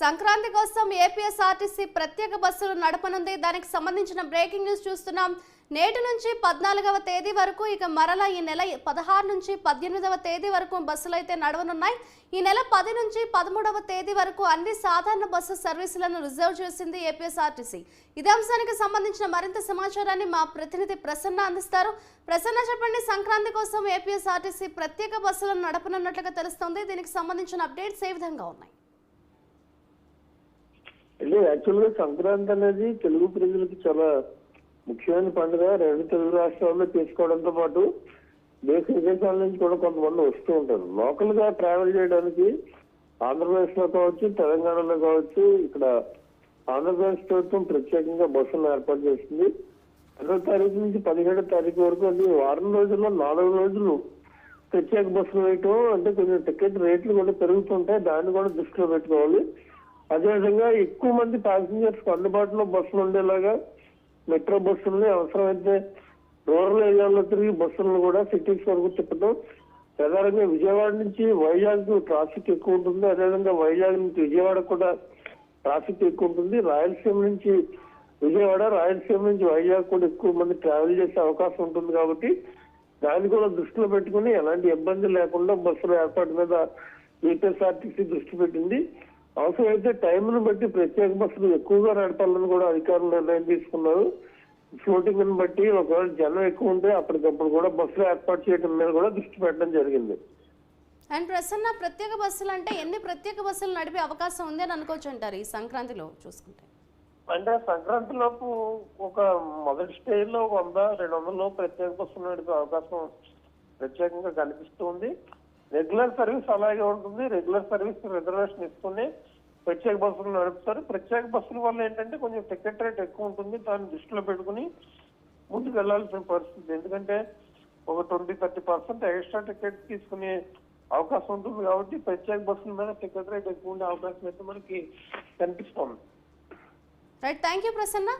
సంక్రాంతి కోసం ఏపీఎస్ఆర్టీసీ ప్రత్యేక బస్సులు నడపనుంది. దానికి సంబంధించిన బ్రేకింగ్ న్యూస్ చూస్తున్నాం. నేటి నుంచి పద్నాలుగవ తేదీ వరకు ఇక మరలా ఈ నెల పదహారు నుంచి పద్దెనిమిదవ తేదీ వరకు బస్సులు అయితే నడవనున్నాయి. ఈ నెల పది నుంచి పదమూడవ తేదీ వరకు అన్ని సాధారణ బస్సు సర్వీసులను రిజర్వ్ చేసింది ఏపీఎస్ఆర్టీసీ ఇదే అంశానికి సంబంధించిన మరింత సమాచారాన్ని మా ప్రతినిధి ప్రసన్న అందిస్తారు. ప్రసన్న చెప్పండి సంక్రాంతి కోసం ఏపీఎస్ఆర్టీసీ ప్రత్యేక బస్సులను నడపనున్నట్లుగా తెలుస్తోంది. దీనికి సంబంధించిన అప్డేట్స్ ఏ విధంగా ఉన్నాయి? అంటే యాక్చువల్గా సంక్రాంతి అనేది తెలుగు ప్రజలకి చాలా ముఖ్యమైన పండుగ. రెండు తెలుగు రాష్ట్రాల్లో చేసుకోవడంతో పాటు దేశ విదేశాల నుంచి కూడా కొంతమంది వస్తూ ఉంటారు. లోకల్గా ట్రావెల్ చేయడానికి ఆంధ్రప్రదేశ్లో కావచ్చు తెలంగాణలో కావచ్చు ఇక్కడ ఆంధ్రప్రదేశ్ ప్రభుత్వం ప్రత్యేకంగా బస్సులను ఏర్పాటు చేసింది పదో తారీఖు నుంచి పదిహేడో తారీఖు వరకు అది వారం రోజుల్లో నాలుగు రోజులు ప్రత్యేక బస్సులు వేయటం అంటే కొంచెం టికెట్ రేట్లు కూడా పెరుగుతుంటాయి. దాన్ని కూడా దృష్టిలో పెట్టుకోవాలి. అదేవిధంగా ఎక్కువ మంది ప్యాసింజర్స్ అందుబాటులో బస్సులు ఉండేలాగా మెట్రో బస్సుల్ని అవసరమైతే రూరల్ ఏరియాల్లో తిరిగి బస్సులను కూడా సిటీస్ వరకు తిప్పడం. ప్రధానంగా విజయవాడ నుంచి వైజాగ్ ట్రాఫిక్ ఎక్కువ ఉంటుంది. అదేవిధంగా వైజాగ్ నుంచి విజయవాడ కూడా ట్రాఫిక్ ఎక్కువ ఉంటుంది. రాయలసీమ నుంచి విజయవాడ రాయలసీమ నుంచి వైజాగ్ కూడా ఎక్కువ మంది ట్రావెల్ చేసే అవకాశం ఉంటుంది కాబట్టి దాన్ని కూడా దృష్టిలో పెట్టుకుని ఎలాంటి ఇబ్బంది లేకుండా బస్సుల ఏర్పాటు మీద ఏపీఎస్ఆర్టీసీ దృష్టి పెట్టింది. అవసరమైతే టైంను బట్టి ప్రత్యేక బస్సులు ఎక్కువగా నడపాలని కూడా అధికారులు నిర్ణయం తీసుకున్నారు. ఫ్లోటింగ్ని బట్టి ఒకవేళ జనం ఎక్కువ ఉంటే అప్పటికప్పుడు కూడా బస్సులు ఏర్పాటు చేయడం మీద కూడా దృష్టి పెట్టడం జరిగింది. అండ్ ప్రసన్న ప్రత్యేక బస్సులు అంటే ఎన్ని ప్రత్యేక బస్సులు నడిపే అవకాశం ఉంది అని అనుకోవచ్చు అంటారు ఈ సంక్రాంతిలో చూసుకుంటే? అంటే సంక్రాంతి లోపు ఒక మొదటి స్టేజ్లో ఒక వంద రెండు వందల ప్రత్యేక బస్సులు నడిపే అవకాశం ప్రత్యేకంగా కనిపిస్తుంది రెగ్యులర్ సర్వీస్ అలాగే ఉంటుంది. రెగ్యులర్ సర్వీస్ రిజర్వేషన్ ఇస్తూనే ప్రత్యేక బస్సులు నడుపుతారు. ప్రత్యేక బస్సుల వల్ల ఏంటంటే కొంచెం టికెట్ రేట్ ఎక్కువ ఉంటుంది. దాన్ని దృష్టిలో పెట్టుకుని ముందుకు వెళ్ళాల్సిన పరిస్థితి. ఎందుకంటే ఒక twenty thirty percent extra ticket తీసుకునే అవకాశం ఉంటుంది కాబట్టి ప్రత్యేక బస్సుల మీద టికెట్ రేట్ ఎక్కువ ఉండే అవకాశం అయితే మనకి కనిపిస్తుంది. రైట్. Thank you Prasanna.